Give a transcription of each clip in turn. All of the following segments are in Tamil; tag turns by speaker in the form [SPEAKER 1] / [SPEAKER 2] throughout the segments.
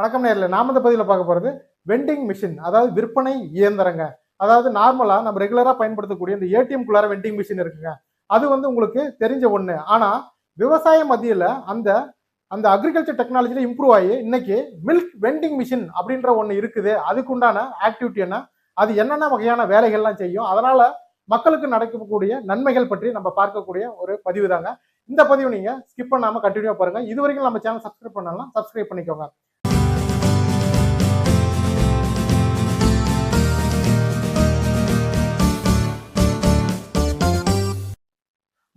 [SPEAKER 1] வணக்கம் நேரில் நாம இந்த பதிவில் பார்க்க போகிறது வெண்டிங் மிஷின் அதாவது விற்பனை இயந்திரங்க. அதாவது நார்மலாக நம்ம ரெகுலராக பயன்படுத்தக்கூடிய இந்த ஏடிஎம்குள்ளார வெண்டிங் மிஷின் இருக்குங்க. அது வந்து உங்களுக்கு தெரிஞ்ச ஒன்று ஆனால் விவசாய மத்தியில் அந்த அந்த அக்ரிகல்ச்சர் டெக்னாலஜியில் இம்ப்ரூவ் ஆகி இன்னைக்கு மில்க் வெண்டிங் மிஷின் அப்படின்ற ஒன்று இருக்குது. அதுக்குண்டான ஆக்டிவிட்டி என்ன? அது என்னென்ன வகையான வேலைகள்லாம் செய்யும்? அதனால் மக்களுக்கு நடக்கக்கூடிய நன்மைகள் பற்றி நம்ம பார்க்கக்கூடிய ஒரு பதிவு தாங்க இந்த பதிவு நீங்கள் ஸ்கிப் பண்ணாமல் கண்டினியூ பாருங்கள் இது வரைக்கும் நம்ம சேனல் சப்ஸ்கிரைப் பண்ணலாம் சப்ஸ்கிரைப் பண்ணிக்கோங்க.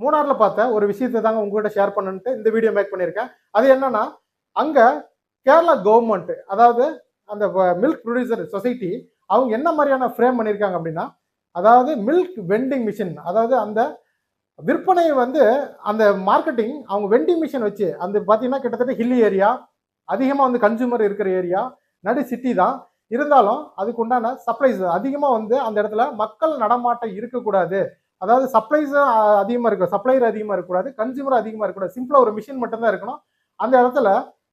[SPEAKER 1] மூணாரில் பார்த்த ஒரு விஷயத்தை தாங்க உங்ககிட்ட ஷேர் பண்ணுன்ட்டு இந்த வீடியோ மேக் பண்ணியிருக்கேன். அது என்னன்னா அங்கே கேரளா கவர்மெண்ட் அதாவது அந்த மில்க் ப்ரொடியூசர் சொசைட்டி அவங்க என்ன மாதிரியான ஃப்ரேம் பண்ணியிருக்காங்க அப்படின்னா அதாவது மில்க் வெண்டிங் மிஷின் அதாவது அந்த விற்பனை வந்து அந்த மார்க்கெட்டிங் அவங்க வெண்டிங் மிஷின் வச்சு அந்த பார்த்தீங்கன்னா கிட்டத்தட்ட ஹில் ஏரியா அதிகமாக வந்து கன்சூமர் இருக்கிற ஏரியா நடு சிட்டி தான். இருந்தாலும் அதுக்கு உண்டான சப்ளைஸ் அதிகமாக வந்து அந்த இடத்துல மக்கள் நடமாட்டம் இருக்கக்கூடாது. அதாவது சப்ளைஸ் அதிகமாக இருக்கும் சப்ளையர் அதிகமாக இருக்கக்கூடாது கன்சியூமர் அதிகமாக இருக்கக்கூடாது. சிம்பிளாக ஒரு மிஷின் மட்டும்தான் இருக்கணும். அந்த இடத்துல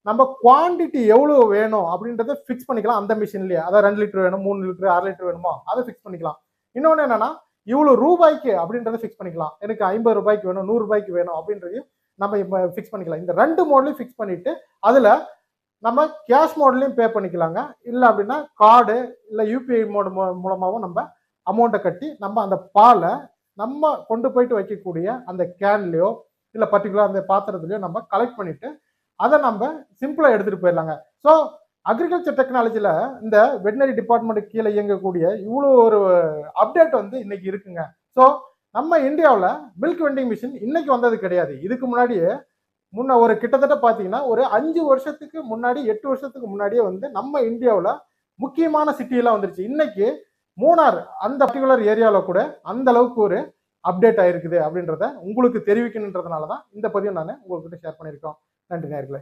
[SPEAKER 1] நம்ம குவான்டிட்டி எவ்வளோ வேணும் அப்படின்றத ஃபிக்ஸ் பண்ணிக்கலாம் அந்த மிஷின்லேயே அதாவது ரெண்டு லிட்டர் வேணும் மூணு லிட்டர் ஆறு லிட்டர் வேணுமோ அதை ஃபிக்ஸ் பண்ணிக்கலாம். இன்னொன்று என்னன்னா இவ்வளோ ரூபாய்க்கு அப்படின்றத ஃபிக்ஸ் பண்ணிக்கலாம். எனக்கு ஐம்பது ரூபாய்க்கு வேணும் நூறு ரூபாய்க்கு வேணும் அப்படின்றதையும் நம்ம இப்போ ஃபிக்ஸ் பண்ணிக்கலாம். இந்த ரெண்டு மோட்லையும் ஃபிக்ஸ் பண்ணிட்டு அதில் நம்ம கேஷ் மோட்லையும் பே பண்ணிக்கலாங்க. இல்லை அப்படின்னா கார்டு இல்லை யூபிஐ மோடு மூலமாகவும் நம்ம அமௌண்ட்டை கட்டி நம்ம அந்த பாலை நம்ம கொண்டு போயிட்டு வைக்கக்கூடிய அந்த கேன்லையோ இல்லை பர்டிகுலர் அந்த பாத்திரத்துலையோ நம்ம கலெக்ட் பண்ணிட்டு அதை நம்ம சிம்பிளாக எடுத்துகிட்டு போயிடலாங்க. ஸோ அக்ரிகல்ச்சர் டெக்னாலஜியில் இந்த வெட்டினரி டிபார்ட்மெண்ட் கீழே இயங்கக்கூடிய இவ்வளோ ஒரு அப்டேட் வந்து இன்னைக்கு இருக்குங்க. ஸோ நம்ம இந்தியாவில் மில்க் வெண்டிங் மிஷின் இன்னைக்கு வந்தது கிடையாது. இதுக்கு முன்னாடியே முன்ன ஒரு கிட்டத்தட்ட பார்த்தீங்கன்னா ஒரு அஞ்சு வருஷத்துக்கு முன்னாடி எட்டு வருஷத்துக்கு முன்னாடியே வந்து நம்ம இந்தியாவில் முக்கியமான சிட்டியெல்லாம் வந்துருச்சு. இன்னைக்கு மூணார் அந்த பர்டிகுலர் ஏரியாவில் கூட அந்த அளவுக்கு ஒரு அப்டேட் ஆயிருக்குது அப்படின்றத உங்களுக்கு தெரிவிக்கணுன்றதுனால தான் இந்த பதிவு நான் உங்கள்கிட்ட ஷேர் பண்ணியிருக்கோம். நன்றி நேர்களே